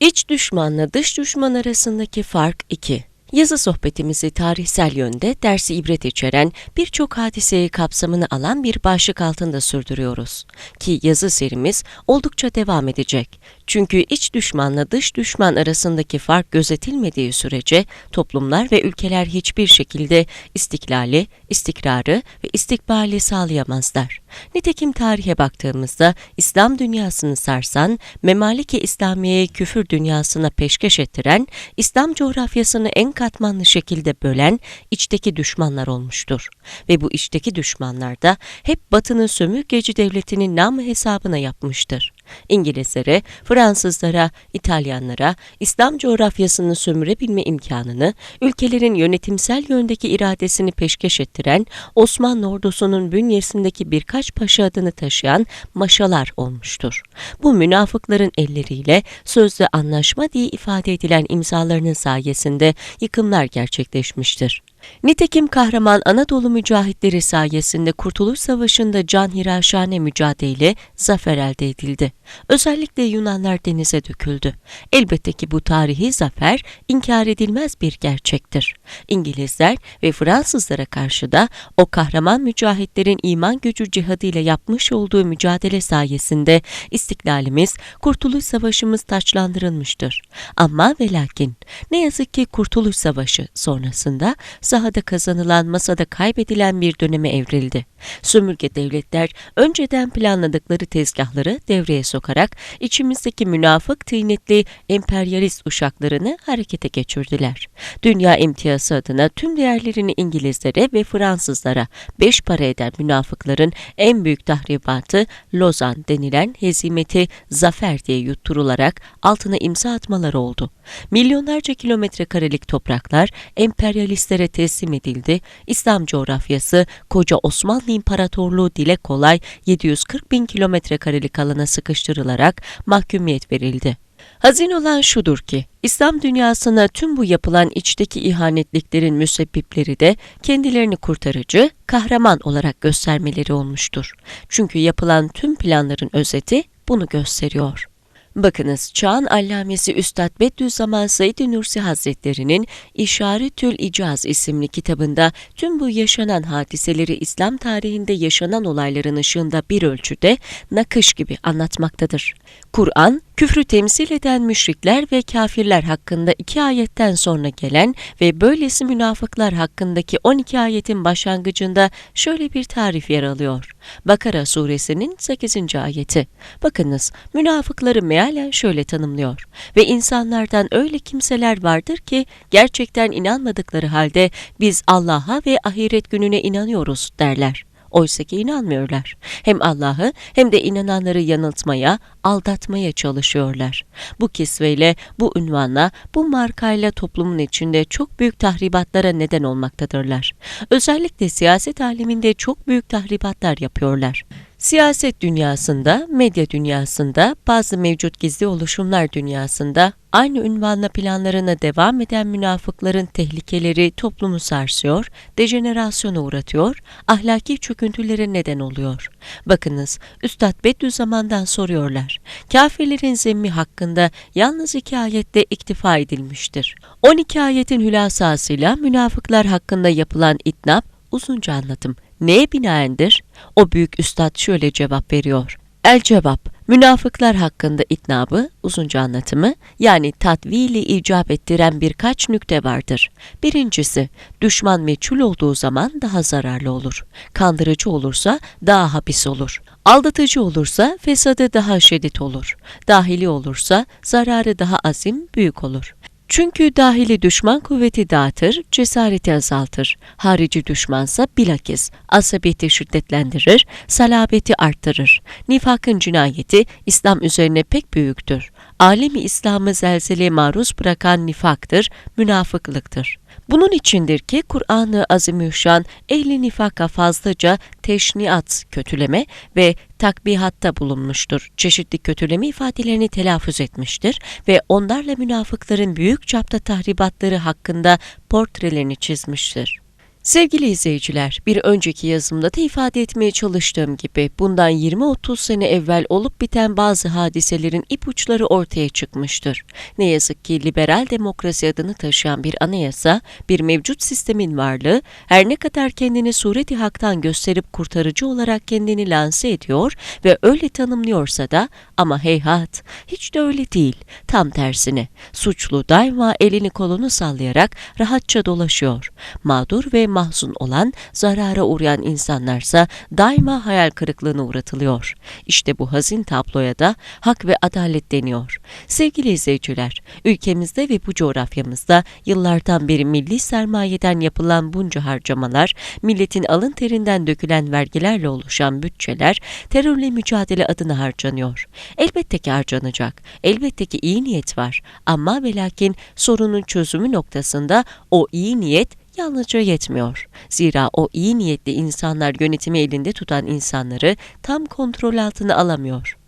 İç düşmanla dış düşman arasındaki fark 2. Yazı sohbetimizi tarihsel yönde dersi ibret içeren birçok hadiseyi kapsamını alan bir başlık altında sürdürüyoruz. Ki yazı serimiz oldukça devam edecek. Çünkü iç düşmanla dış düşman arasındaki fark gözetilmediği sürece toplumlar ve ülkeler hiçbir şekilde istiklali, istikrarı ve istikbali sağlayamazlar. Nitekim tarihe baktığımızda İslam dünyasını sarsan, Memaliki İslamiye'yi küfür dünyasına peşkeş ettiren, İslam coğrafyasını en katmanlı şekilde bölen içteki düşmanlar olmuştur. Ve bu içteki düşmanlar da hep Batı'nın sömürgeci devletinin namı hesabına yapmıştır. İngilizlere, Fransızlara, İtalyanlara İslam coğrafyasını sömürebilme imkanını, ülkelerin yönetimsel yöndeki iradesini peşkeş ettiren Osmanlı ordusunun bünyesindeki birkaç paşa adını taşıyan maşalar olmuştur. Bu münafıkların elleriyle sözde anlaşma diye ifade edilen imzalarının sayesinde yıkımlar gerçekleşmiştir. Nitekim kahraman Anadolu mücahitleri sayesinde Kurtuluş Savaşı'nda can hiraşane mücadele zafer elde edildi. Özellikle Yunanlar denize döküldü. Elbette ki bu tarihi zafer inkar edilmez bir gerçektir. İngilizler ve Fransızlara karşı da o kahraman mücahitlerin iman gücü cihadıyla yapmış olduğu mücadele sayesinde istiklalimiz, Kurtuluş Savaşımız taçlandırılmıştır. Ama ve lakin ne yazık ki Kurtuluş Savaşı sonrasında sahada kazanılan masada kaybedilen bir döneme evrildi. Sömürge devletler önceden planladıkları tezgahları devreye sokarak içimizdeki münafık tıynetli emperyalist uşaklarını harekete geçirdiler. Dünya imtiyazı adına tüm değerlerini İngilizlere ve Fransızlara beş para eden münafıkların en büyük tahribatı Lozan denilen hezimeti zafer diye yutturularak altına imza atmaları oldu. Milyonlarca kilometre karelik topraklar emperyalistlere teslim edildi. İslam coğrafyası koca Osmanlı İmparatorluğu dile kolay 740 bin kilometre karelik alana sıkıştırılarak mahkumiyet verildi. Hazin olan şudur ki, İslam dünyasına tüm bu yapılan içteki ihanetliklerin müsebbipleri de kendilerini kurtarıcı, kahraman olarak göstermeleri olmuştur. Çünkü yapılan tüm planların özeti bunu gösteriyor. Bakınız çağın allamesi Üstad Bediüzzaman Said Nursi Hazretleri'nin İşaretül İcaz isimli kitabında tüm bu yaşanan hadiseleri İslam tarihinde yaşanan olayların ışığında bir ölçüde nakış gibi anlatmaktadır. Kur'an, küfrü temsil eden müşrikler ve kafirler hakkında iki ayetten sonra gelen ve böylesi münafıklar hakkındaki 12 ayetin başlangıcında şöyle bir tarif yer alıyor. Bakara suresinin 8. ayeti. Bakınız, münafıkları mealen şöyle tanımlıyor. Ve insanlardan öyle kimseler vardır ki gerçekten inanmadıkları halde biz Allah'a ve ahiret gününe inanıyoruz derler. Oysa ki inanmıyorlar. Hem Allah'ı hem de inananları yanıltmaya, aldatmaya çalışıyorlar. Bu kisveyle, bu ünvanla, bu markayla toplumun içinde çok büyük tahribatlara neden olmaktadırlar. Özellikle siyaset aleminde çok büyük tahribatlar yapıyorlar. Siyaset dünyasında, medya dünyasında, bazı mevcut gizli oluşumlar dünyasında aynı ünvanla planlarına devam eden münafıkların tehlikeleri toplumu sarsıyor, dejenerasyona uğratıyor, ahlaki çöküntülere neden oluyor. Bakınız, Üstad Bediüzzaman'dan soruyorlar. Kafirlerin zemmi hakkında yalnız iki ayette iktifa edilmiştir. 12 ayetin hülasasıyla münafıklar hakkında yapılan itnap uzunca anlatım neye binaendir? O büyük üstad şöyle cevap veriyor. El cevap, münafıklar hakkında itnabı, uzunca anlatımı, yani tatvili icap ettiren birkaç nükte vardır. Birincisi, düşman meçhul olduğu zaman daha zararlı olur. Kandırıcı olursa daha hapis olur. Aldatıcı olursa fesadı daha şiddet olur. Dahili olursa zararı daha azim, büyük olur. Çünkü dahili düşman kuvveti dağıtır, cesareti azaltır. Harici düşmansa bilakis asabiyeti şiddetlendirir, salabeti arttırır. Nifakın cinayeti İslam üzerine pek büyüktür. Alemi İslam'ı zelzeleye maruz bırakan nifaktır, münafıklıktır. Bunun içindir ki Kur'an-ı Azimüşşan ehli nifaka fazlaca teşniat, kötüleme ve takbihatta bulunmuştur. Çeşitli kötüleme ifadelerini telaffuz etmiştir ve onlarla münafıkların büyük çapta tahribatları hakkında portrelerini çizmiştir. Sevgili izleyiciler, bir önceki yazımda da ifade etmeye çalıştığım gibi bundan 20-30 sene evvel olup biten bazı hadiselerin ipuçları ortaya çıkmıştır. Ne yazık ki liberal demokrasi adını taşıyan bir anayasa, bir mevcut sistemin varlığı, her ne kadar kendini sureti haktan gösterip kurtarıcı olarak kendini lanse ediyor ve öyle tanımlıyorsa da ama heyhat, hiç de öyle değil. Tam tersine, suçlu daima elini kolunu sallayarak rahatça dolaşıyor. Mağdur ve mahzun olan, zarara uğrayan insanlarsa daima hayal kırıklığına uğratılıyor. İşte bu hazin tabloya da hak ve adalet deniyor. Sevgili izleyiciler, ülkemizde ve bu coğrafyamızda yıllardan beri milli sermayeden yapılan bunca harcamalar, milletin alın terinden dökülen vergilerle oluşan bütçeler terörle mücadele adına harcanıyor. Elbette ki harcanacak. Elbette ki iyi niyet var. Ama ve lakin sorunun çözümü noktasında o iyi niyet yalnızca yetmiyor. Zira o iyi niyetli insanlar yönetimi elinde tutan insanları tam kontrol altına alamıyor.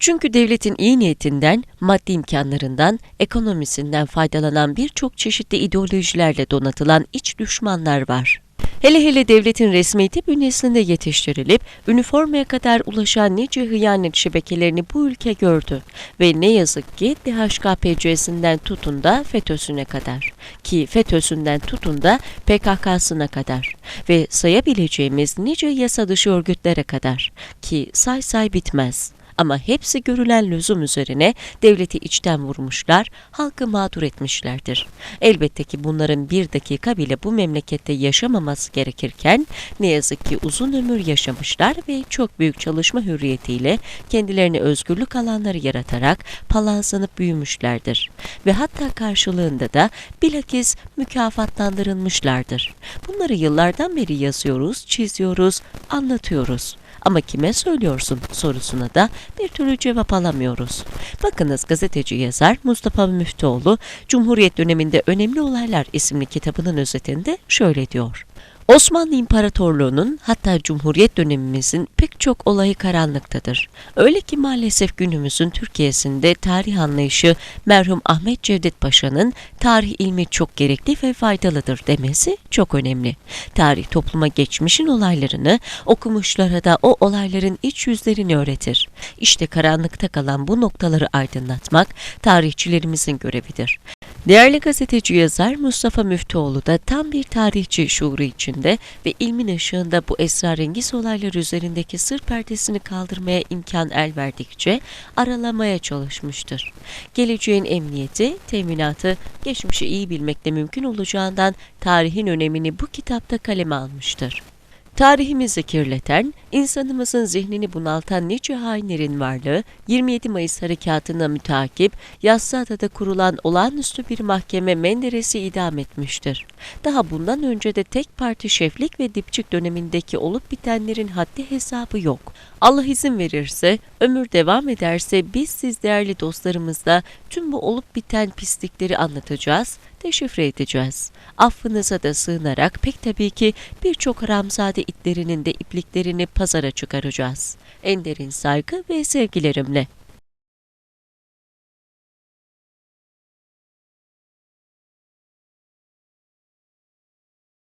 Çünkü devletin iyi niyetinden, maddi imkanlarından, ekonomisinden faydalanan birçok çeşitli ideolojilerle donatılan iç düşmanlar var. Hele hele devletin resmiyeti bünyesinde yetiştirilip üniformaya kadar ulaşan nice hıyanet şebekelerini bu ülke gördü. Ve ne yazık ki DHKPC'sinden tutun da FETÖ'süne kadar. Ki FETÖ'sünden tutun da PKK'sına kadar. Ve sayabileceğimiz nice yasa dışı örgütlere kadar. Ki say say bitmez. Ama hepsi görülen lüzum üzerine devleti içten vurmuşlar, halkı mağdur etmişlerdir. Elbette ki bunların bir dakika bile bu memlekette yaşamaması gerekirken ne yazık ki uzun ömür yaşamışlar ve çok büyük çalışma hürriyetiyle kendilerine özgürlük alanları yaratarak palazlanıp büyümüşlerdir. Ve hatta karşılığında da bilakis mükafatlandırılmışlardır. Bunları yıllardan beri yazıyoruz, çiziyoruz, anlatıyoruz. Ama kime söylüyorsun sorusuna da bir türlü cevap alamıyoruz. Bakınız gazeteci yazar Mustafa Müftüoğlu, Cumhuriyet döneminde önemli olaylar isimli kitabının özetinde şöyle diyor. Osmanlı İmparatorluğu'nun hatta Cumhuriyet dönemimizin pek çok olayı karanlıktadır. Öyle ki maalesef günümüzün Türkiye'sinde tarih anlayışı merhum Ahmet Cevdet Paşa'nın tarih ilmi çok gerekli ve faydalıdır demesi çok önemli. Tarih topluma geçmişin olaylarını, okumuşlara da o olayların iç yüzlerini öğretir. İşte karanlıkta kalan bu noktaları aydınlatmak tarihçilerimizin görevidir. Değerli gazeteci yazar Mustafa Müftüoğlu da tam bir tarihçi şuuru içinde ve ilmin ışığında bu esrarengiz olaylar üzerindeki sır perdesini kaldırmaya imkan el verdikçe aralamaya çalışmıştır. Geleceğin emniyeti, teminatı, geçmişi iyi bilmekle mümkün olacağından tarihin önemini bu kitapta kaleme almıştır. Tarihimizi kirleten, insanımızın zihnini bunaltan nice hainlerin varlığı, 27 Mayıs harekatına mütakip, Yassıada'da kurulan olağanüstü bir mahkeme Menderes'i idam etmiştir. Daha bundan önce de tek parti şeflik ve dipçik dönemindeki olup bitenlerin haddi hesabı yok. Allah izin verirse, ömür devam ederse biz siz değerli dostlarımızla tüm bu olup biten pislikleri anlatacağız, deşifre edeceğiz. Affınıza da sığınarak pek tabii ki birçok haramzade itlerinin de ipliklerini pazara çıkaracağız. En derin saygı ve sevgilerimle.